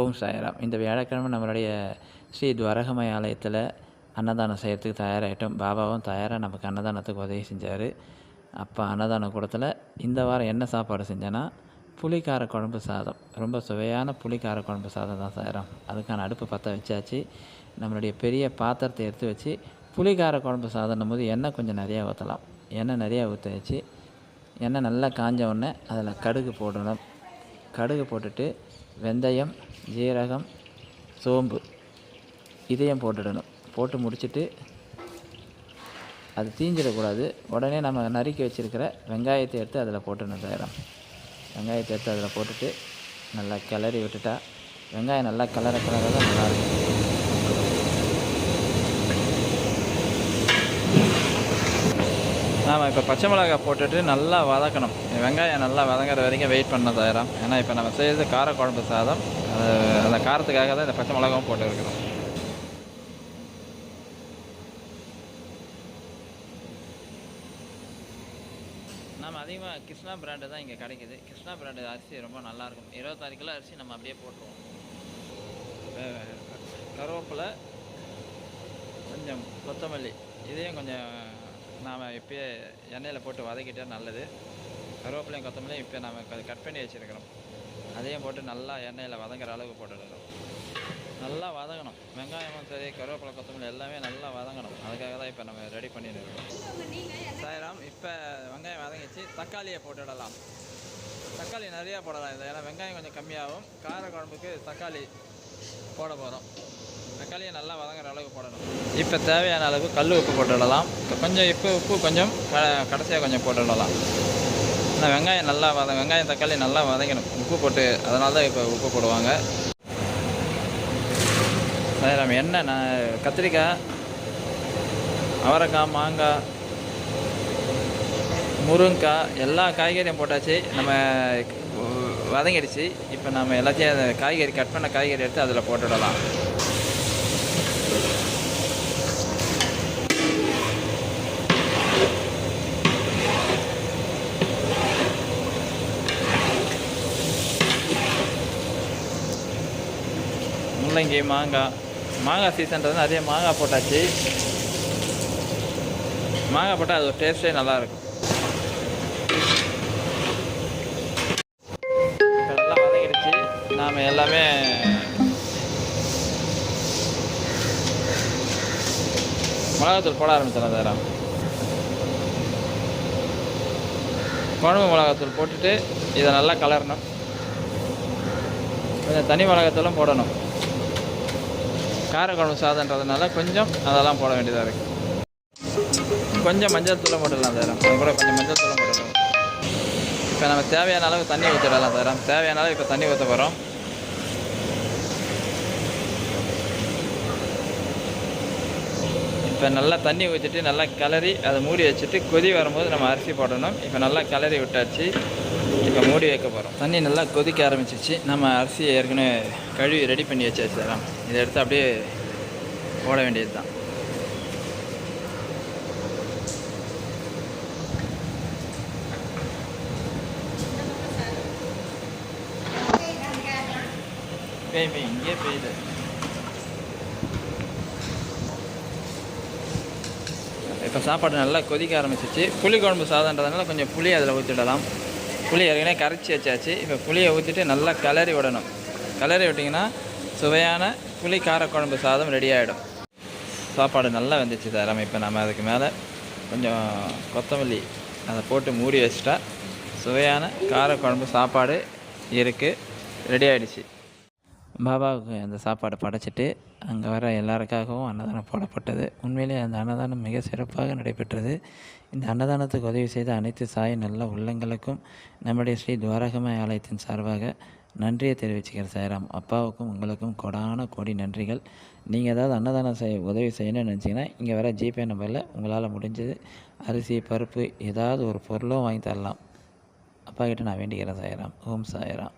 ஓம் சாயராம். இந்த வியாழக்கிழமை நம்மளுடைய ஸ்ரீ துவரகமய ஆலயத்தில் அன்னதானம் செய்கிறதுக்கு தயாராகிட்டோம் பாபாவும் தயாராக நமக்கு அன்னதானத்துக்கு உதவி செஞ்சார். அப்போ அன்னதான கூடத்தில் இந்த வாரம் என்ன சாப்பாடு செஞ்சேன்னா புளிக்கார குழம்பு சாதம். ரொம்ப சுவையான புளிக்கார குழம்பு சாதம் தான் செய்கிறோம் அதுக்கான அடுப்பு பற்ற வச்சாச்சு. நம்மளுடைய பெரிய பாத்திரத்தை எடுத்து வச்சு புளிக்கார குழம்பு சாதம் போது எண்ணெய் கொஞ்சம் நிறையா ஊற்றலாம் எண்ணெய் நிறையா ஊற்ற வச்சு எண்ணெய் நல்லா காஞ்ச உடனே அதில் கடுகு போடணும். கடுகு போட்டுட்டு வெந்தயம் ஜீரகம் சோம்பு இதையும் போட்டுடணும். போட்டு முடிச்சுட்டு அது தீஞ்சிடக்கூடாது. உடனே நம்ம நறுக்கி வச்சுருக்கிற வெங்காயத்தை எடுத்து அதில் போட்டுடணும் தயாரம் வெங்காயத்தை எடுத்து அதில் போட்டுட்டு நல்லா கிளறி விட்டுட்டா வெங்காயம் நல்லா கிளற கிளற தான் நல்லாயிருக்கும் நாம் இப்போ பச்சை மிளகாய் போட்டுட்டு நல்லா வதக்கணும். வெங்காயம் நல்லா வதங்குற வரைக்கும் வெயிட் பண்ண தயாரம். ஏன்னா இப்போ நம்ம செய்கிறது கார குழம்பு சாதம் அந்த காரத்துக்காக தான் இந்த பச்சை மிளகாவும் போட்டு இருக்கிறோம் நம்ம அதிகமாக கிருஷ்ணா பிராண்டு தான் இங்கே கிடைக்குது. கிருஷ்ணா பிராண்டு அரிசி ரொம்ப நல்லாயிருக்கும். இருபத்தாறு கிலோ அரிசி நம்ம அப்படியே போட்டுருவோம். வே- கருவேப்பிலை கொஞ்சம் கொத்தமல்லி இதையும் கொஞ்சம் நாம் இப்போயே எண்ணெயில் போட்டு வதக்கிட்டால் நல்லது. கருவேப்பிலையும் கொத்தமல்லியும் இப்போ நாம் கட் பண்ணி வச்சுருக்கிறோம் அதையும் போட்டு நல்லா எண்ணெயில் வதங்குற அளவுக்கு போட்டுடணும். நல்லா வதங்கணும். வெங்காயமும் சரி கருவேப்பிலை கொத்தமல்லி எல்லாமே நல்லா வதங்கணும். அதுக்காக தான் இப்போ நம்ம ரெடி பண்ணிட்டு இருக்கோம். இப்போ வெங்காயம் வதங்கிச்சு. தக்காளியை போட்டுடலாம். தக்காளி நிறையா போடலாம் இது ஏன்னா வெங்காயம் கொஞ்சம் கம்மியாகும். கார குழம்புக்கு தக்காளி போட போகிறோம் தக்காளியை நல்லா வதங்குற அளவுக்கு போடணும். இப்போ தேவையான அளவு கல் உப்பு போட்டுடலாம். இப்போ கொஞ்சம் இப்போ உப்பு கொஞ்சம் க கடைசியாக கொஞ்சம் போட்டுடலாம். ஆனால் வெங்காயம் நல்லா வத வெங்காயம் தக்காளி நல்லா வதங்கணும். உப்பு போட்டு அதனால தான் இப்போ உப்பு போடுவாங்க. சாயராம் எண்ணெய் நான் கத்திரிக்காய் அவரைக்காய் மாங்காய் முருங்கைக்காய் எல்லா காய்கறியும் போட்டாச்சு. நம்ம வதங்கிடுச்சு. இப்போ நம்ம எல்லாத்தையும் காய்கறி கட் பண்ண காய்கறி எடுத்து அதில் போட்டுடலாம். முள்ளங்கி மாங்காய் மாங்காய் சீசன்றது நிறைய மாங்காய் போட்டாச்சு. மாங்காய் போட்டால் அது ஒரு டேஸ்ட்டே நல்லாயிருக்கும். இப்போ வதங்கிடுச்சு. நாம் எல்லாமே மிளகாத்தூள் போட ஆரம்பித்தேன் தரம் குழம்பு மிளகாத்தூள் போட்டுட்டு இதை நல்லா கலரணும். கொஞ்சம் தனி மிளகாத்தூளும் போடணும். காரக்குழம்பு சாதன்றதுனால கொஞ்சம் அதெல்லாம் போட வேண்டியதாக இருக்குது கொஞ்சம் மஞ்சள் தூளம் போட்டுடலாம் தரம் அது கூட கொஞ்சம் மஞ்சள் தூளம் போட்டுடலாம். இப்போ நம்ம தேவையான அளவுக்கு தண்ணி ஊற்றிடலாம் தரம் தேவையான அளவு இப்போ தண்ணி ஊற்ற போகிறோம் இப்போ நல்லா தண்ணி ஊற்றிட்டு நல்லா கிளறி அதை மூடி வச்சுட்டு கொதி வரும்போது நம்ம அரிசி போடணும். இப்போ நல்லா கிளறி விட்டாச்சு. இப்போ மூடி வைக்க போகிறோம் தண்ணி நல்லா கொதிக்க ஆரம்பிச்சிச்சு நம்ம அரிசியை ஏற்கனவே கழுவி ரெடி பண்ணி வச்சாச்சு தரம் இதை எடுத்து அப்படியே போட வேண்டியது தான். பெய் பெய் இங்கே பெய்யுது இப்போ சாப்பாடு நல்லா கொதிக்க ஆரம்பிச்சிச்சு புளி குழம்பு சாதன்றதுனால கொஞ்சம் புளி அதில் ஊற்றிடலாம் புளி ஏற்கனவே கரைச்சி வச்சாச்சு. இப்போ புளியை ஊற்றிட்டு நல்லா கிளறி விடணும். கிளறி விட்டிங்கன்னா சுவையான புளி காரக்குழம்பு சாதம் ரெடி ஆகிடும் சாப்பாடு நல்லா வெந்துச்சு தரம் இப்போ நம்ம அதுக்கு மேலே கொஞ்சம் கொத்தமல்லி அதை போட்டு மூடி வச்சிட்டா சுவையான காரக்குழம்பு சாப்பாடு இருக்குது ரெடி ஆகிடுச்சு பாபாவுக்கு அந்த சாப்பாடை படைச்சிட்டு அங்கே வர எல்லாருக்காகவும் அன்னதானம் போடப்பட்டது. உண்மையிலே அந்த அன்னதானம் மிக சிறப்பாக நடைபெற்றது. இந்த அன்னதானத்துக்கு உதவி செய்த அனைத்து சாய் நல்ல உள்ளங்களுக்கும் நம்முடைய ஸ்ரீ துவாரகமய ஆலயத்தின் சார்பாக நன்றியை தெரிவிச்சுக்கிறேன் சாய்ராம். அப்பாவுக்கும் உங்களுக்கும் கொடான கோடி நன்றிகள். நீங்கள் ஏதாவது அன்னதானம் செய்ய உதவி செய்யணும்னு நினச்சிங்கன்னா இங்கே வர ஜிபே நம்பரில் உங்களால் முடிஞ்சது அரிசி பருப்பு ஏதாவது ஒரு பொருளும் வாங்கி தரலாம். அப்பா கிட்ட நான் வேண்டிக்கிறேன் சாய்ராம். ஓம் சாய்ராம்.